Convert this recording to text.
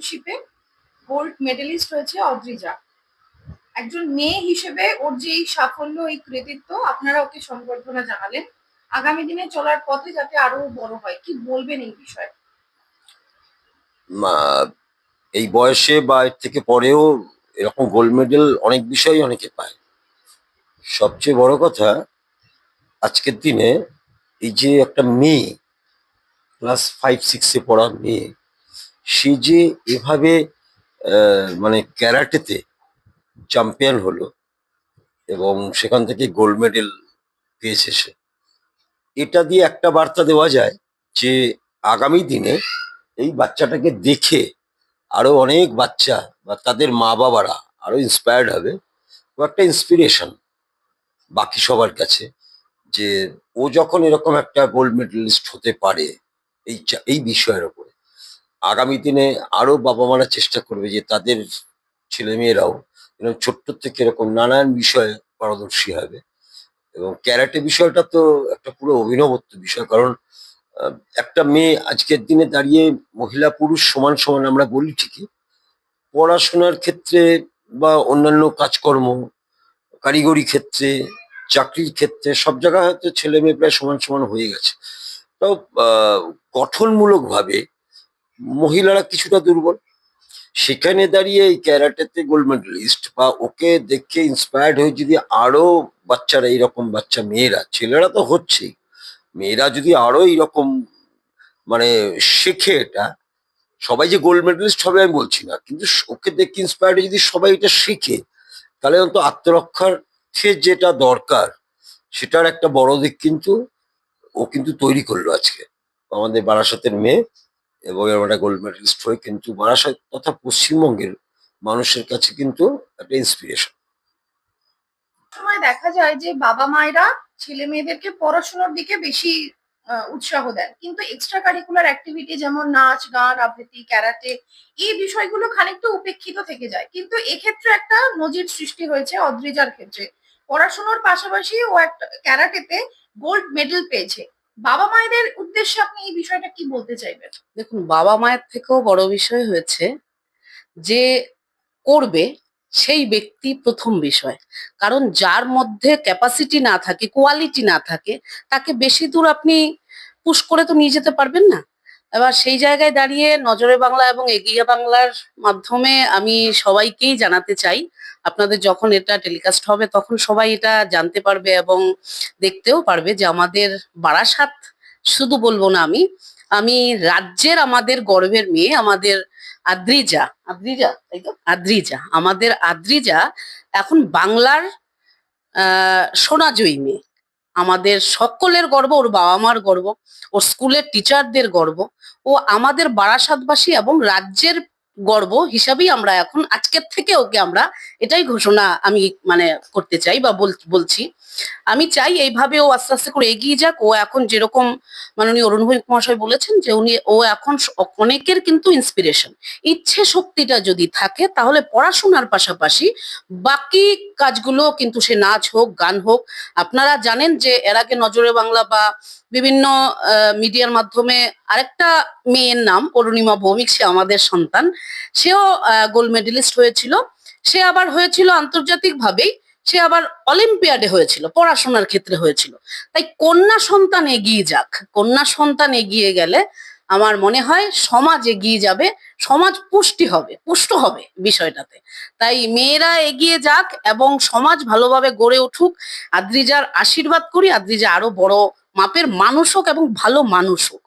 চ্যাম্পিয়নশিপে gold medallist হয়েছে অদ্রিজা একজন মেয়ে হিসেবে ওর যে এই সাফল্য, এই কৃতিত্ব, আপনারা ওকে সংবর্ধনা জানালেন। আগামী দিনে চলার পথে যাতে আরও বড় হয়, কি বলবেন এই বিষয়ে? এই বয়সে বা এর থেকে পরেও এরকম গোল্ড মেডেল অনেক বিষয়ে অনেকে পায়। সবচেয়ে বড় কথা, আজকের দিনে এই যে একটা মেয়ে ক্লাস ফাইভ সিক্সে পড়া মেয়ে সে যে এভাবে মানে ক্যারাটেতে চ্যাম্পিয়ন হলো এবং সেখান থেকে গোল্ড মেডেল পেয়েছে সে। এটা দিয়ে একটা বার্তা দেওয়া যায় যে আগামী দিনে এই বাচ্চাটাকে দেখে আরও অনেক বাচ্চা বা তাদের মা বাবারা আরও ইন্সপায়ার্ড হবে। ও একটা ইন্সপিরেশন বাকি সবার কাছে যে ও যখন এরকম একটা গোল্ড মেডেলিস্ট হতে পারে, এই এই বিষয়ের উপরে আগামী দিনে আরও বাবা মারা চেষ্টা করবে যে তাদের ছেলে মেয়েরাও এরকম ছোট্ট থেকে এরকম নানান বিষয়ে পারদর্শী হবে। এবং ক্যারাটে বিষয়টা তো একটা পুরো অভিনবত্ব বিষয়, কারণ একটা মেয়ে আজকের দিনে দাঁড়িয়ে মহিলা পুরুষ সমান সমান আমরা বলি ঠিকই। পড়াশোনার ক্ষেত্রে বা অন্যান্য কাজকর্ম, কারিগরি ক্ষেত্রে, চাকরির ক্ষেত্রে সব জায়গায় হয়তো ছেলে মেয়ে প্রায় সমান সমান হয়ে গেছে। তো গঠনমূলক ভাবে মহিলারা কিছুটা দুর্বল। সেখানে দাঁড়িয়ে এই ক্যারাটেতে গোল্ড মেডেলিস্ট বা ওকে দেখে ইন্সপায়ার্ড হয়ে যদি আরও বাচ্চারা এইরকম বাচ্চা, মেয়েরা, ছেলেরা তো হচ্ছেই। মেয়েরা যদি আরও এইরকম মানে শেখে এটা, সবাই যে গোল্ড মেডেলিস্ট হবে আমি বলছি না। কিন্তু ওকে দেখে ইন্সপায়ার্ড যদি সবাই এটা শিখে, তাহলে অন্তত আত্মরক্ষার সে যেটা দরকার, সেটার একটা বড় দিক কিন্তু ও কিন্তু তৈরি করল আজকে। আমাদের বারাসাতের মেয়ে এবং একটা গোল্ড মেডেলিস্ট হয়ে কিন্তু বারাসাত তথা পশ্চিমবঙ্গের মানুষের কাছে কিন্তু একটা ইন্সপিরেশন সময় দেখা যায় যে বাবা মায়েরা ছেলে মেয়েদেরকে পড়াশোনার দিকে বেশি উৎসাহ দেন। কিন্তু এক্সট্রা কারিকুলার অ্যাক্টিভিটি যেমন নাচ, গান, আবৃত্তি, ক্যারাটে এই বিষয়গুলো খানিকটা উপেক্ষিত থেকে যায়। কিন্তু এক্ষেত্রে একটা নজির সৃষ্টি হয়েছে অদ্রিজার ক্ষেত্রে। পড়াশোনার পাশাপাশি ও একটা ক্যারাটেতে গোল্ড মেডেল পেয়েছে। বাবা মায়েদের উদ্দেশ্যে আপনি এই বিষয়টা কি বলতে চাইবেন? দেখুন, বাবা মায়ের থেকেও বড় বিষয় হয়েছে যে করবে সেই ব্যক্তি প্রথম বিষয়। কারণ যার মধ্যে ক্যাপাসিটি না থাকে কোয়ালিটি না থাকে, তাকে বেশি দূর আপনি পুশ করে তো নিয়ে যেতে পারবেন না। এবার সেই জায়গায় দাঁড়িয়ে নজরে বাংলা এবং এগিয়ে বাংলার মাধ্যমে আমি সবাইকেই জানাতে চাই। আপনাদের যখন এটা টেলিকাস্ট হবে তখন সবাই এটা জানতে পারবে এবং দেখতেও পারবে যে আমাদের বারাসাত শুধু বলব না আমি আমি রাজ্যের আমাদের গর্বের মেয়ে আমাদের আদ্রিজা। আদ্রিজা তাই তো? আদ্রিজা আমাদের আদ্রিজা এখন বাংলার আহ সোনাজয়ী মেয়ে। আমাদের সকলের গর্ব, ওর বাবা মার গর্ব, ওর স্কুলের টিচারদের গর্ব, ও আমাদের বারাসাতবাসী এবং রাজ্যের গর্ব হিসাবেই আমরা এখন আজকের থেকে ওকে আমরা এটাই ঘোষণা আমি মানে করতে চাই বা বলছি। আমি চাই এইভাবে ও আস্তে আস্তে করে এগিয়ে যাক। ও এখন যেরকম মাননীয় অরুণ ভৌমিক মহাশয় বলেছেন যে উনি, ও এখন অনেকের কিন্তু ইন্সপিরেশন ইচ্ছে শক্তিটা যদি থাকে তাহলে পড়াশোনার পাশাপাশি বাকি কাজগুলো কিন্তু সে নাচ হোক, গান হোক, আপনারা জানেন যে এর আগে নজরে বাংলা বা বিভিন্ন মিডিয়ার মাধ্যমে আরেকটা মেয়ের নাম অরুণিমা ভৌমিক, সে আমাদের সন্তান। সেও গোল্ড মেডেলিস্ট হয়েছিল। সে আবার হয়েছিল আন্তর্জাতিক ভাবেই সে আবার অলিম্পিয়াডে হয়েছিল, পড়াশোনার ক্ষেত্রে হয়েছিল। তাই কন্যা সন্তান এগিয়ে যাক। কন্যা সন্তান এগিয়ে গেলে আমার মনে হয় সমাজ এগিয়ে যাবে, সমাজ পুষ্টি হবে, পুষ্ট হবে বিষয়টাতে। তাই মেয়েরা এগিয়ে যাক এবং সমাজ ভালোভাবে গড়ে উঠুক। আদ্রিজার আশীর্বাদ করি, আদ্রিজা আরও বড় মাপের মানুষ হোক এবং ভালো মানুষ হোক।